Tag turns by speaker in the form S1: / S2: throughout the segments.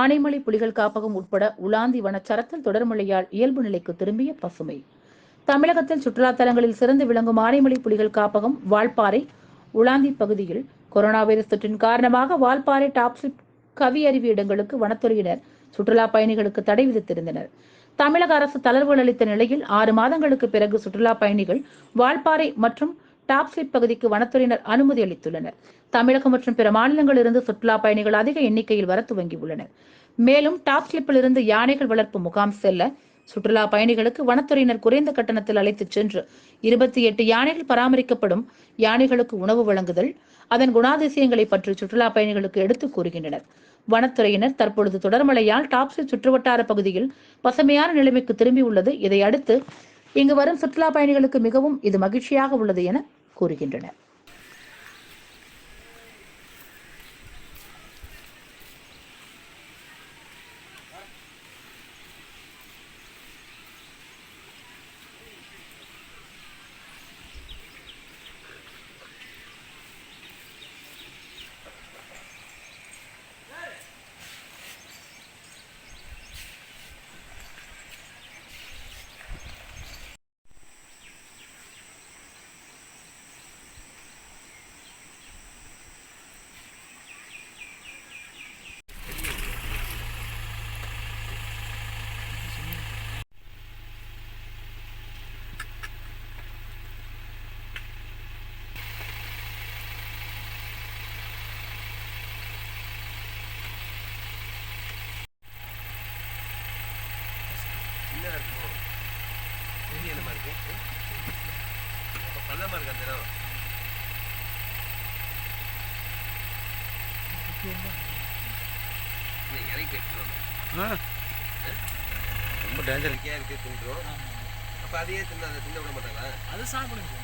S1: ஆனைமலை புலிகள் காப்பகம் உட்பட உலாந்தி வனச்சரத்தில் தொடர் மழையால் இயல்பு நிலைக்கு திரும்பிய பசுமை. தமிழகத்தில் சுற்றுலா தலங்களில் சிறந்து விளங்கும் ஆனைமலை புலிகள் காப்பகம் வால்பாறை உலாந்தி பகுதியில் கொரோனா வைரஸ் தொற்றின் காரணமாக வால்பாறை டாப்ஸிப் கவி அறிவு இடங்களுக்கு வனத்துறையினர் சுற்றுலா பயணிகளுக்கு தடை விதித்திருந்தனர். தமிழக அரசு தளர்வுகள் அளித்த நிலையில் ஆறு மாதங்களுக்கு பிறகு சுற்றுலா பயணிகள் வால்பாறை மற்றும் டாப்ஸ்லிப் பகுதிக்கு வனத்துறையினர் அனுமதி அளித்துள்ளனர். தமிழகம் மற்றும் பிற மாநிலங்களிலிருந்து சுற்றுலா பயணிகள் அதிக எண்ணிக்கையில் வர துவங்கியுள்ளனர். மேலும் டாப்ஸ்லிப்பில் இருந்து யானைகள் வளர்ப்பு முகாம் செல்ல சுற்றுலா பயணிகளுக்கு வனத்துறையினர் குறைந்த கட்டணத்தில் அழைத்துச் சென்று இருபத்தி எட்டு யானைகள் பராமரிக்கப்படும் யானைகளுக்கு உணவு வழங்குதல் அதன் குணாதிசயங்களை பற்றி சுற்றுலா பயணிகளுக்கு எடுத்துக் கூறுகின்றனர். வனத்துறையினர் தற்பொழுது தொடர்மழையால் டாப்ஸி சுற்றுவட்டார பகுதியில் பசுமையான நிலைமைக்கு திரும்பியுள்ளது. இதையடுத்து இங்கு வரும் சுற்றுலா பயணிகளுக்கு மிகவும் இது மகிழ்ச்சியாக உள்ளது என கூறுகின்றனர்
S2: சின்னதாக இருக்குமோ பெரிய என்னமா இருக்கு. அப்போ பள்ளமாக இருக்கு அந்த இடம். இல்லை, இறங்கி கட்டிடுவாங்க
S3: ரொம்ப டேஞ்சர்
S2: இயற்கையாக இருக்கு தின்றோம் அப்போ அதையே தின்ன அதை தின்ன விட மாட்டாங்களா
S3: அது சாப்பிடுங்க.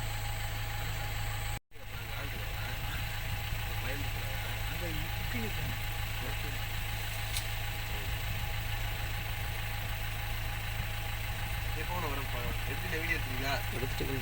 S3: அந்த
S2: எப்போ வரும் எப்படி வீடியோ எடுத்தீங்களா
S3: எடுத்துட்டு.